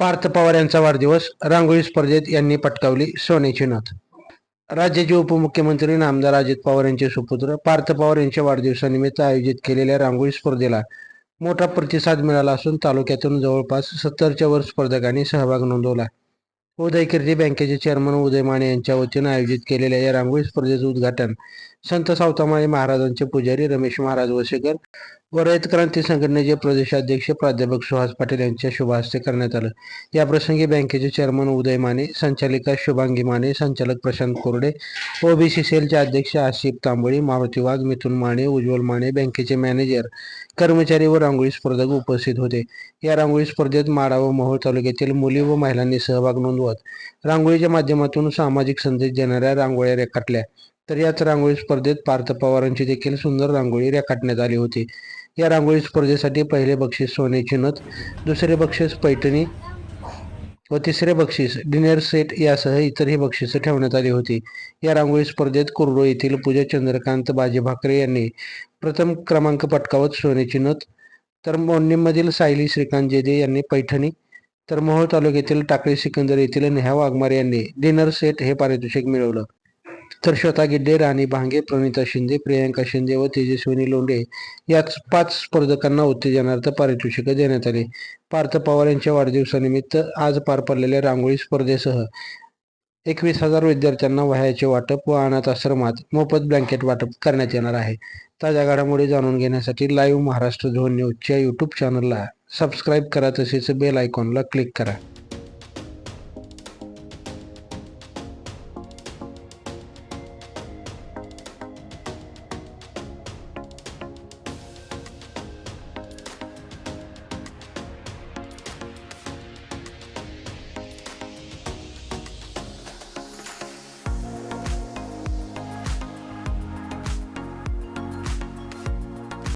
पार्थ पवार यांचा वाढदिवस रांगोळी स्पर्धेत यांनी पटकावली सोन्याची नथ. राज्याचे उपमुख्यमंत्री नामदार अजित पवार यांचे सुपुत्र पार्थ पवार यांच्या वाढदिवसानिमित्त आयोजित केलेल्या रांगोळी स्पर्धेला मोठा प्रतिसाद मिळाला असून तालुक्यातून जवळपास सत्तरच्या वर स्पर्धकांनी सहभाग नोंदवला. उदय कीर्ती बँकेचे चेअरमन उदय माने यांच्या वतीनं आयोजित केलेल्या या रांगोळी स्पर्धेचं उद्घाटन संत सावतामाळी महाराजांचे पुजारी रमेश महाराज वसेकर व रयत क्रांती संघटनेचे प्रदेशाध्यक्ष प्राध्यापक सुहास पाटील यांच्या शुभ हस्ते करण्यात आलं. या प्रसंगी बँकेचे चेअरमन उदय माने संचालिका शुभांगी माने संचालक प्रशांत कोरडे ओबीसी सेलचे अध्यक्ष आसिफ तांबळी मारुती वाघ मिथुन माने उज्ज्वल माने बँकेचे मॅनेजर कर्मचारी व रांगोळी स्पर्धक उपस्थित होते. या रांगोळी स्पर्धेत माडा व मोहोळ तालुक्यातील मुली व महिलांनी सहभाग नोंदवत रांगोळीच्या माध्यमातून सामाजिक संदेश देणाऱ्या रांगोळ्या रेखाटल्या. तर याच रांगोळी स्पर्धेत पार्थ पवारांची देखील सुंदर रांगोळी रेखाटण्यात आली होती. या रांगोळी स्पर्धेसाठी पहिले बक्षीस सोन्याची नथ दुसरे बक्षीस पैठणी व तिसरे बक्षीस डिनर सेट यासह इतरही बक्षिसं ठेवण्यात आली होती. या रांगोळी स्पर्धेत कुर्डो येथील पूजा चंद्रकांत बाजी भाकरे यांनी प्रथम क्रमांक पटकावत सोन्याची नथ तर मोन्नीमधील सायली श्रीकांत जेदे यांनी पैठणी तर मोहोळ तालुक्यातील टाकळी सिकंदर येथील नेहा वाघमारे यांनी डिनर सेट हे पारितोषिक मिळवलं. तर श्वेता गिड्डे राणी भांगे प्रणिता शिंदे प्रियांका शिंदे व तेजस्विनी लोंढे याच पाच स्पर्धकांना उत्तेजनार्थ पारितोषिक देण्यात आले. पार्थ पवार यांच्या वाढदिवसानिमित्त आज पार पडलेल्या रांगोळी स्पर्धेसह एकवीस हजार विद्यार्थ्यांना वह्याचे वाटप व अनाथ आश्रमात मोफत ब्लँकेट वाटप करण्यात येणार आहे. ताज्या घडामोडी जाणून घेण्यासाठी लाईव्ह महाराष्ट्र झोन न्यूजच्या यूट्यूब चॅनलला सबस्क्राईब करा तसेच बेल आयकॉनला क्लिक करा.